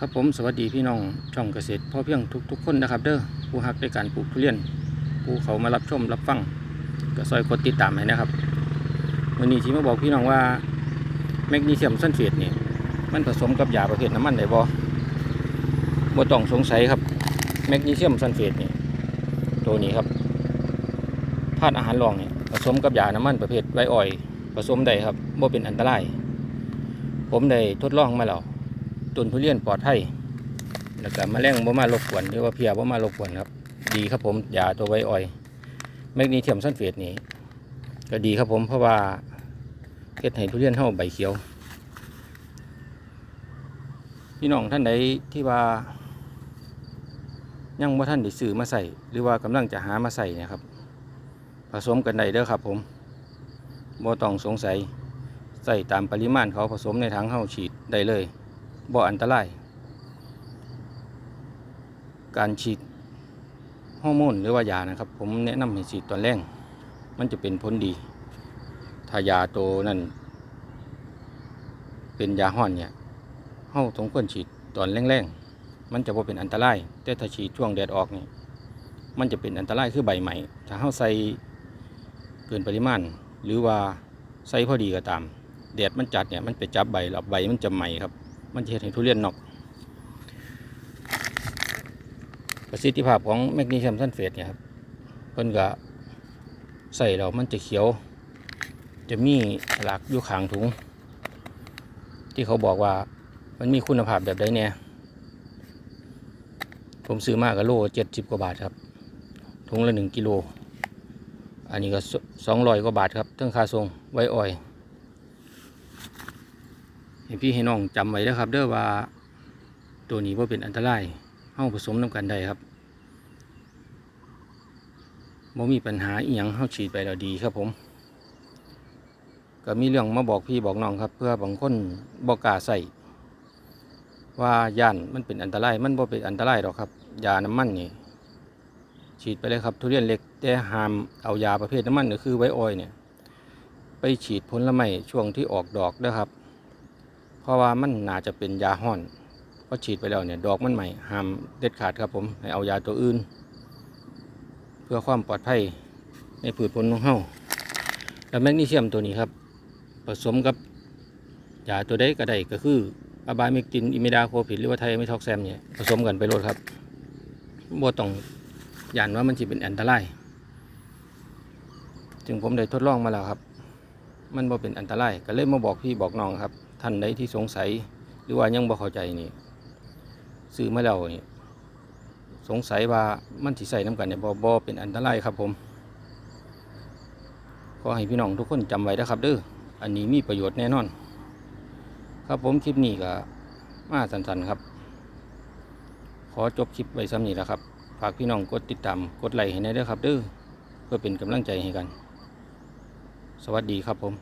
ครับผมสวัสดีพี่น้องช่องเกษตรพ่อเพียงทุกทุกๆคนนะครับ เด้อผู้ฮักในการปลูกทุเรียนผู้เขามารับชมรับฟังก็ซอยกดติดตามให้นะครับวันนี้ที่มาบอกพี่น้องว่าแมกนีเซียมซัลเฟตนี่มันผสมกับยาประเภทน้ำมันได้บ่บ่ต้องสงสัยครับแมกนีเซียมซัลเฟตนี่ตัวนี้ครับธาตุอาหารรองนี่ผสมกับยาน้ำมันประเภทไวอ้อยผสมได้ครับบ่เป็นอันตราย ผมได้ทดลองมาแล้ว ต้นทุเรียนปลอดภัยแล้วก็แมลงบ่มารบกวนหรือว่าเพียบ่มารบกวนครับ ดีครับผมยาตัวไวออยแมกนีเซียมซัลเฟตนี่ก็ดีครับผมเพราะว่าเฮ็ดให้ทุเรียนเฮาใบเขียว พี่น้องท่านใดที่ว่า ยังบ่ท่านได้ซื้อมาใส่หรือว่ากำลังจะหามาใส่นะครับ ผสมกันได้เด้อครับผมบ่ต้องสงสัยใส่ตามปริมาณเขาผสมในถังเฮาฉีดได้เลย บ่อันตราย การฉีดฮอร์โมนหรือว่ายานะครับ ผมแนะนำให้ฉีดตอนแรกมันจะเป็นผลดีถ้ายาตัวนั้นเป็นยาห้อนเนี่ยเฮาต้องควรฉีดตอนแรงๆมันจะบ่เป็นอันตราย แต่ถ้าฉีดช่วงแดดออกนี่มันจะเป็นอันตรายคือใบใหม่ถ้าเฮาใส่เกินปริมาณ หรือว่าใส่พอดีก็ตาม แดดมันจัดเนี่ยมันไปจับใบแล้วใบมันจะไหม้ครับ มันจะเฮ็ดให้ทุเรียนนอก ประสิทธิภาพของแมกนีเซียมซัลเฟตเนี่ยครับเพิ่นก็ใส่แล้วมันจะเขียว จะมีหลักอยู่ขางถุง ที่เขาบอกว่ามันมีคุณภาพแบบใดเนี่ยผมซื้อมากกับโลเจ็ดสิบกว่าบาทครับ ถุงละหนึ่งกิโล อันนี้ก็สองร้อยกว่าบาทครับทั้งค่าส่งไว้ออย ให้พี่ให้น้องจำไว้นะครับ เด้อว่าตัวนี้ว่าเป็นอันตรายเฮาผสมน้ำกันได้ครับบ่มีปัญหาอีหยังเฮาฉีดไปแล้วดีครับผม ก็มีเรื่องมาบอกพี่บอกน้องครับ เพื่อบางคนบ่กล้าใส่ว่าย่านมันเป็นอันตรายมันบ่เป็นอันตรายหรอกครับยาน้ำมันนี่ฉีดไปเลยครับทุเรียนเล็กแต่ห้ามเอายาประเภทน้ำมันก็คือไวออยเนี่ย ไปฉีดผลไม้ช่วงที่ออกดอกนะครับ ราะว่ามันน่าจะเป็นยาห้อนพอฉีดไปแล้วเนี่ยดอกมันใหม่ห้ามเด็ดขาดครับผมให้เอายาตัวอื่น เพื่อความปลอดภัยในผืชผลของเฮาแล้วแมกนีเซียมตัวนี้ครับ ผสมกับยาตัวใดก็ได้ก็คืออะบายเมกตินอิมิดาโคพิดหรือว่าไทเมทอกแซมเนี่ยผสมกันไปโลดครับบ่ต้องยานว่ามันจะเป็นอันตรายจึงผมได้ทดลองมาแล้วครับ มันบ่เป็นอันตรายก็เลยมาบอกพี่บอกน้องครับ ท่านใดที่สงสัยหรือว่ายังบ่เข้าใจนี่ซื้อมาแล้วนี่สงสัยว่ามันสิใส่น้ำกันเนี่ยบ่บ่เป็นอันตรายครับผมขอให้พี่น้องทุกคนจำไว้นะครับเด้ออันนี้มีประโยชน์แน่นอน ครับผมคลิปนี้ก็มาสั้นๆครับ ขอจบคลิปไว้ซ้ำนี้แล้วครับ ฝากพี่น้องกดติดตามกดไลค์ให้แน่เด้อครับเด้อเพื่อเป็นกำลังใจให้กัน สวัสดีครับผม